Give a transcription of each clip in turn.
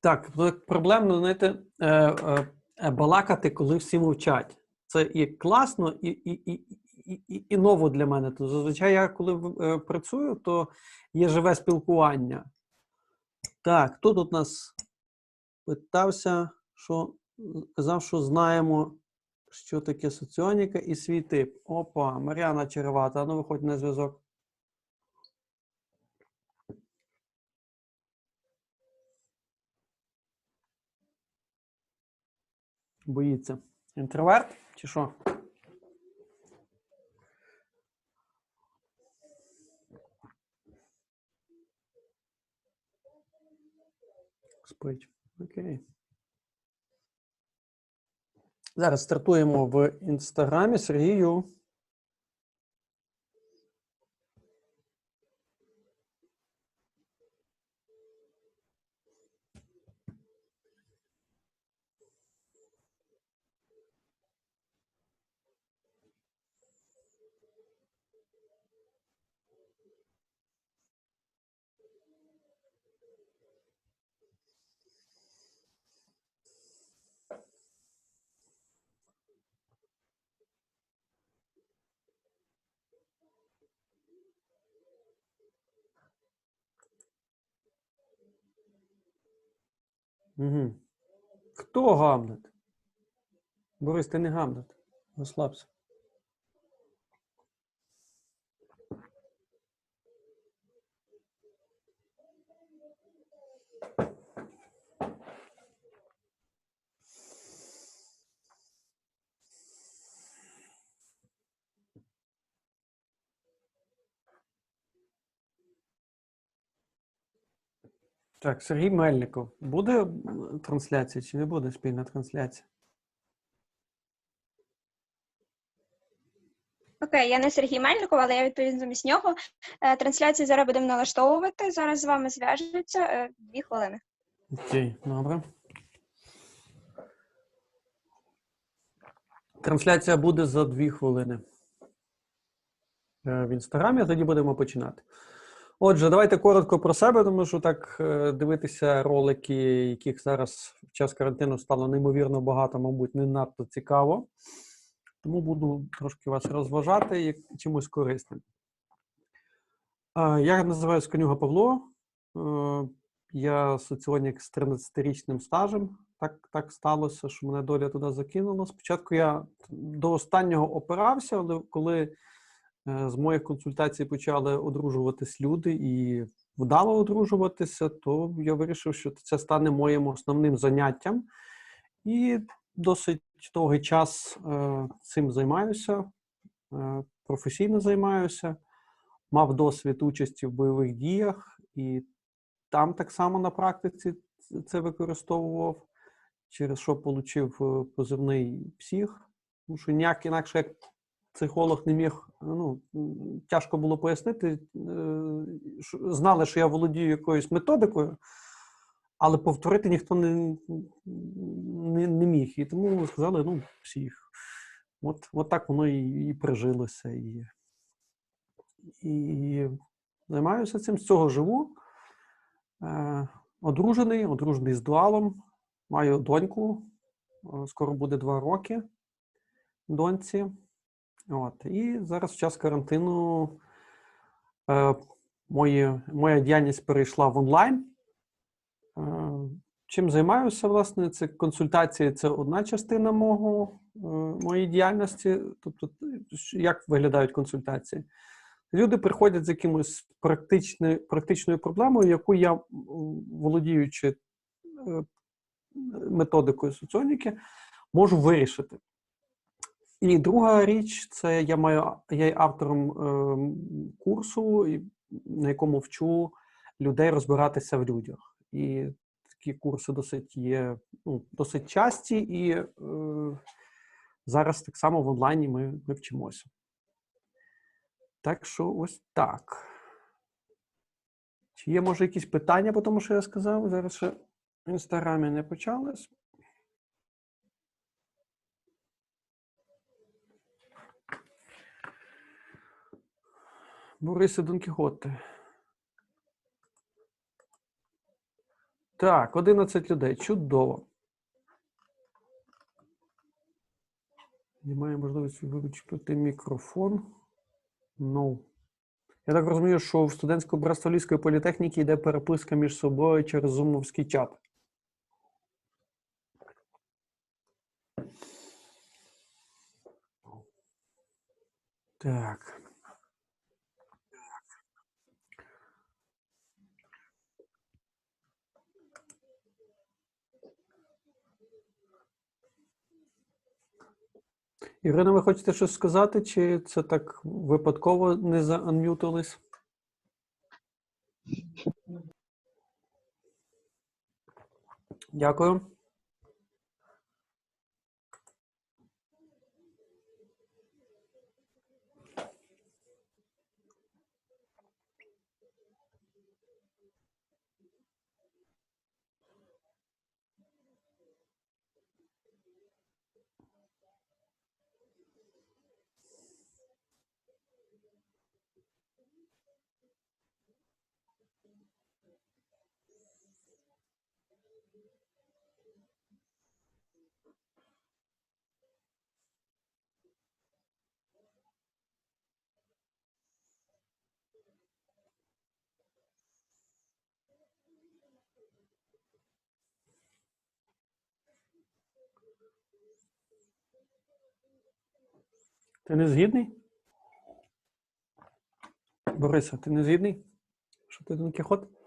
Так, ну, проблемно, знаєте, е, е, е, балакати, коли всі мовчать. Це і класно, і, і, і, і, і, ново для мене. То зазвичай я коли працюю, то є живе спілкування. Так, хто тут нас питався, що казав, що знаємо, що таке соціоніка і свій тип. Опа, Мар'яна Черевата, ну виходь на зв'язок. Боїться. Інтроверт чи що? Спить. Окей. Зараз стартуємо в інстаграмі Сергію. Угу. Хто Гамлет? Борис, ти не Гамлет. Розслабся. Так, Сергій Мельников. Буде трансляція чи не буде спільна трансляція? Окей, я не Сергій Мельников, але я відповім замість нього. Е, Трансляцію зараз будемо налаштовувати. Зараз з вами зв'яжуться е, дві хвилини. Окей, добре. Трансляція буде за дві хвилини е, в інстаграмі, а тоді будемо починати. Отже, давайте коротко про себе, тому що так е, дивитися ролики, яких зараз в час карантину стало неймовірно багато, мабуть, не надто цікаво. Тому буду трошки вас розважати як чимось корисним. Я називаюсь Конюга Павло. Е, Я соціонік з 13-річним стажем. Так, так сталося, що мене доля туди закинула. Спочатку я до останнього опирався, але коли з моїх консультацій почали одружуватись люди і вдало одружуватися, то я вирішив, що це стане моїм основним заняттям. І досить довгий час е, цим займаюся, е, професійно займаюся, мав досвід участі в бойових діях, і там так само на практиці це використовував, через що отримав позивний псих. Тому що ніяк інакше як психолог не міг, ну, тяжко було пояснити. е, Знали, що я володію якоюсь методикою, але повторити ніхто не, не, не міг. І тому сказали, ну, псих. От, от так воно і, і прижилося. І, і займаюся цим, з цього живу. Е, одружений, одружений з дуалом. Маю доньку. е, Скоро буде два роки доньці. От. І зараз в час карантину е, мої, моя діяльність перейшла в онлайн. Е, чим займаюся, власне, це консультації це одна частина мого, е, моєї діяльності. Тобто, як виглядають консультації? Люди приходять з якимось практичною, практичною проблемою, яку я, володіючи е, методикою соціоніки, можу вирішити. І друга річ це я маю я є автором е, курсу, на якому вчу людей розбиратися в людях. І такі курси досить є ну, досить часті, і е, зараз так само в онлайні ми, ми вчимося. Так що ось так. Чи є, може, якісь питання тому, що я сказав? Зараз ще в інстаграмі не почалось. Борисе Дон Кіхотте. Так, 11 людей. Чудово. Немає можливості виключити мікрофон. No. Я так розумію, що в студентського братства Львівської політехніки йде переписка між собою через зумовський чат. Так. Ірина, ви хочете щось сказати, чи це так випадково не заанмютились? Дякую. Ти не згідний? Бориса, ти не згідний? Що ти Дон Кіхот?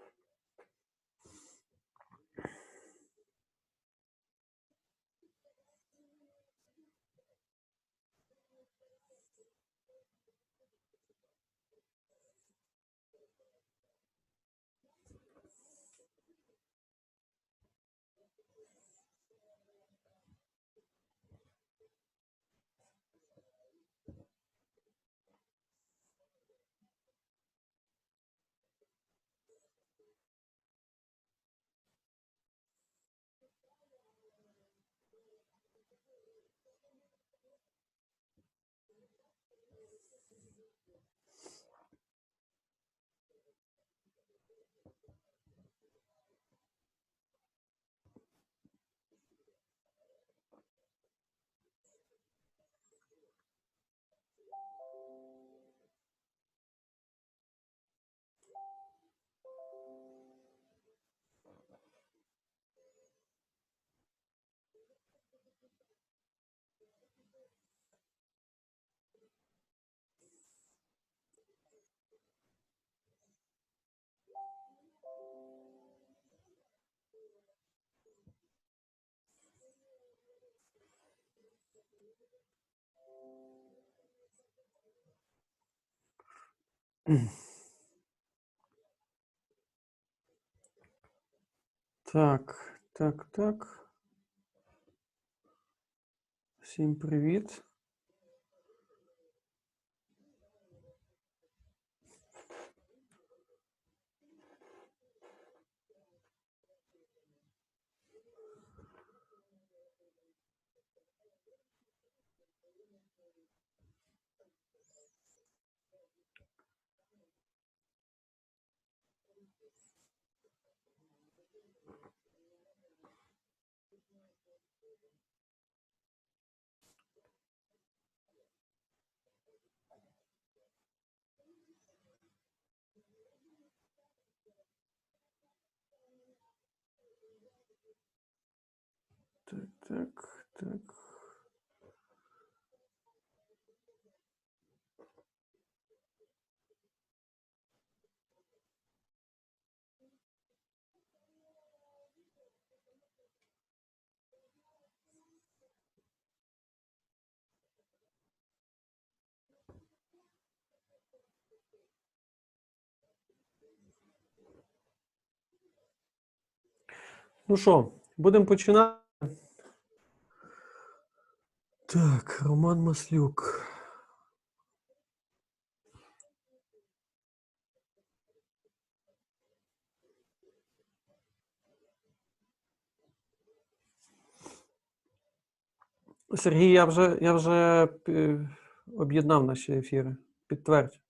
Так, так, так. Всім привіт. Так, так, так. Ну що, будемо починати. Так, Роман Маслюк. Сергій, я вже, я вже е, об'єднав наші ефіри. Підтвердь.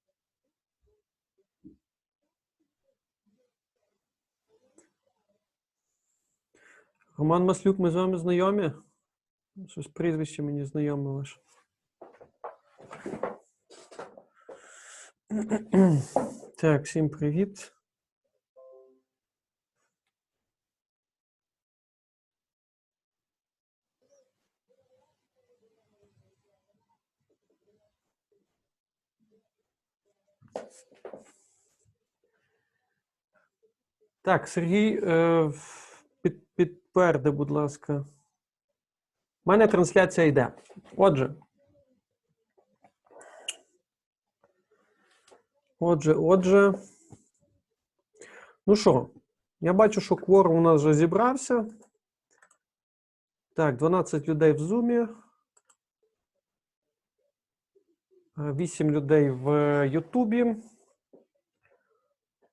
Роман Маслюк, ми з вами знайомі? Щось прізвище мені знайоме ваше. Так, всім привіт. Так, Сергій, е, під, підтверди, будь ласка. У мене трансляція йде. Отже. Отже, отже. Ну що, я бачу, що кворум у нас вже зібрався. Так, 12 людей в Zoom. 8 людей в Ютубі. Е,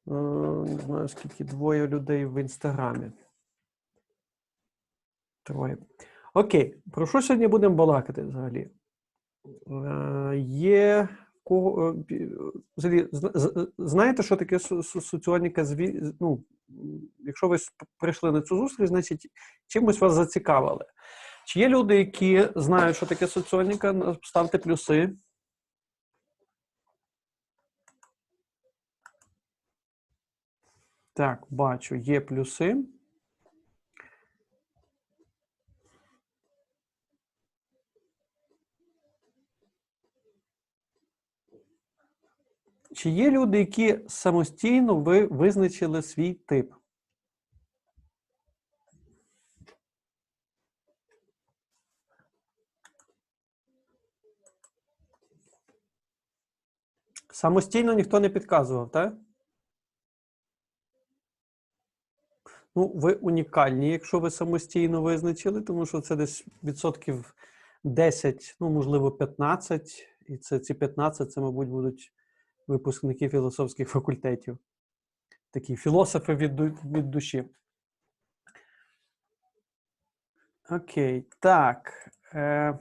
Не знаю, скільки двоє людей в Інстаграмі. Троє. Окей, про що сьогодні будемо балакати взагалі? Е, Є кого. е, Взагалі, знаєте, що таке со- со- соціоніка? Ну, якщо ви прийшли на цю зустріч, значить чимось вас зацікавили. Чи є люди, які знають, що таке соціоніка? Ставте плюси. Так, бачу, є плюси. Чи є люди, які самостійно ви визначили свій тип? Самостійно ніхто не підказував, так? Ну, ви унікальні, якщо ви самостійно визначили, тому що це десь відсотків 10, ну, можливо, 15, і це ці 15, це, мабуть, будуть випускники філософських факультетів. Такі філософи від, від душі. Окей, так. Е,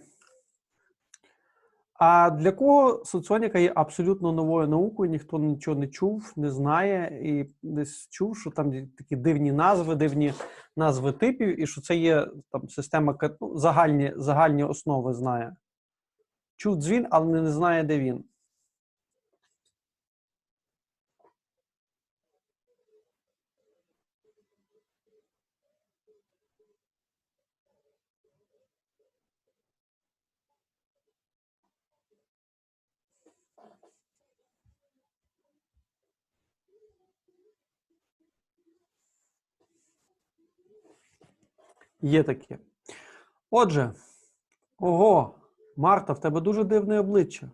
а для кого соціоніка є абсолютно новою наукою, ніхто нічого не чув, не знає, і десь чув, що там такі дивні назви, дивні назви типів, і що це є там система ну, загальні, загальні основи знає. Чув дзвін, але не знає, де він. Є таке. Отже, ого, Марта, в тебе дуже дивне обличчя.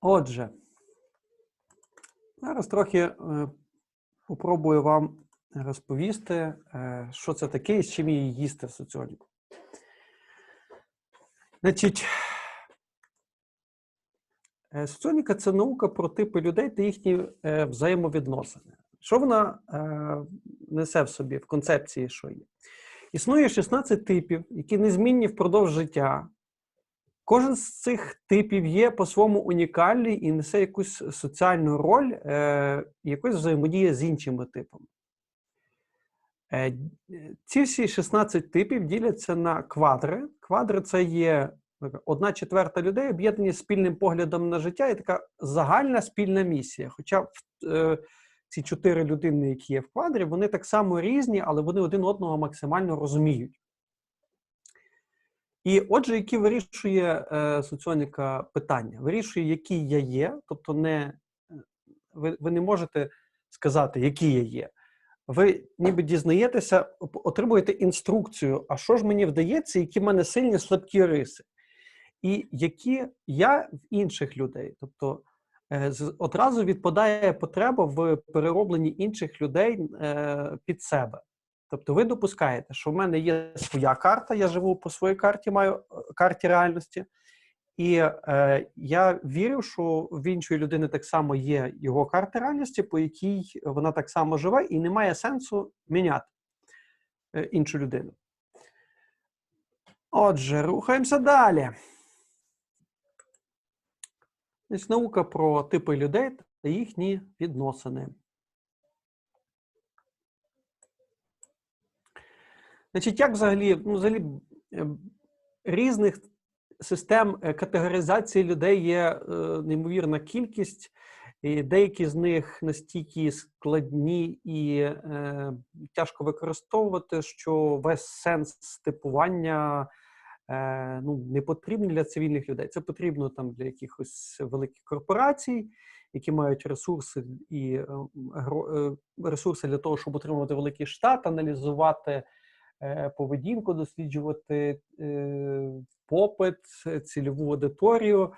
Отже, зараз трохи е, попробую вам розповісти, е, що це таке і з чим її їсти в соціоліку. Значить, Соціоніка це наука про типи людей та їхні е, взаємовідносини. Що вона е, несе в собі в концепції, що є? Існує 16 типів, які незмінні впродовж життя. Кожен з цих типів є по-своєму унікальний і несе якусь соціальну роль, е, якось взаємодіє з іншими типами. Е, ці всі 16 типів діляться на квадри. Квадри це є одна четверта людей об'єднані спільним поглядом на життя і така загальна спільна місія. Хоча е, ці чотири людини, які є в квадрі, вони так само різні, але вони один одного максимально розуміють. І отже, які вирішує е, соціоніка питання? Вирішує, який я є, тобто не, е, ви, ви не можете сказати, який я є. Ви ніби дізнаєтеся, отримуєте інструкцію, а що ж мені вдається, які в мене сильні слабкі риси, і які я в інших людей. Тобто е, одразу відпадає потреба в переробленні інших людей е, під себе. Тобто ви допускаєте, що в мене є своя карта, я живу по своїй карті, маю е, карті реальності. І е, я вірю, що в іншої людини так само є його карта реальності, по якій вона так само живе, і немає сенсу міняти іншу людину. Отже, рухаємося далі. Значить, наука про типи людей та їхні відносини. Значить, як взагалі, ну, взагалі е, різних систем е, категоризації людей є е, неймовірна кількість, і деякі з них настільки складні і е, тяжко використовувати, що весь сенс типування ну, не потрібний для цивільних людей. Це потрібно там для якихось великих корпорацій, які мають ресурси і е, е, ресурси для того, щоб отримувати великий штат, аналізувати е, поведінку, досліджувати е, попит, е, цільову аудиторію.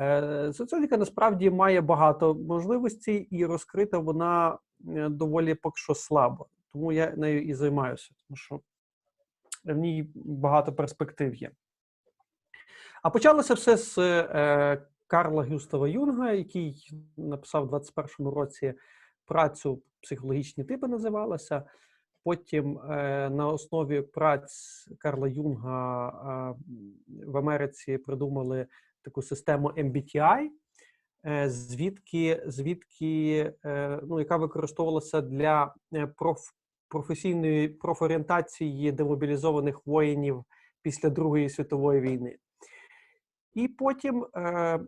Е, Соціологія насправді має багато можливостей, і розкрита вона е, доволі поки що слабо. Тому я нею і займаюся, тому що в ній багато перспектив є. А почалося все з е, Карла Гюстава Юнга, який написав у 21-му році працю психологічні типи називалася. Потім е, на основі праць Карла Юнга е, в Америці придумали таку систему MBTI, е, звідки, звідки е, ну, яка використовувалася для е, проф, професійної профорієнтації демобілізованих воїнів після Другої світової війни. І потім е,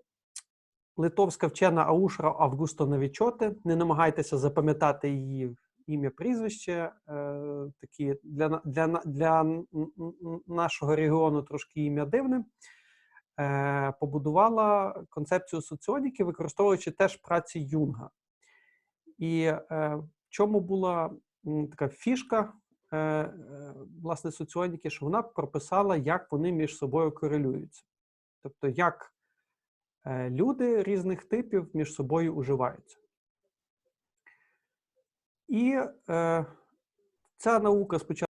литовська вчена Аушра Августо Навічоте. Не намагайтеся запам'ятати її ім'я, прізвище. Е, такі для, для, для нашого регіону трошки ім'я дивне. Е, побудувала концепцію соціоніки, використовуючи теж праці Юнга. І е, в чому була така фішка е, е, власне соціоніки, що вона прописала, як вони між собою корелюються. Тобто, як е, люди різних типів між собою уживаються. І ця наука спочатку.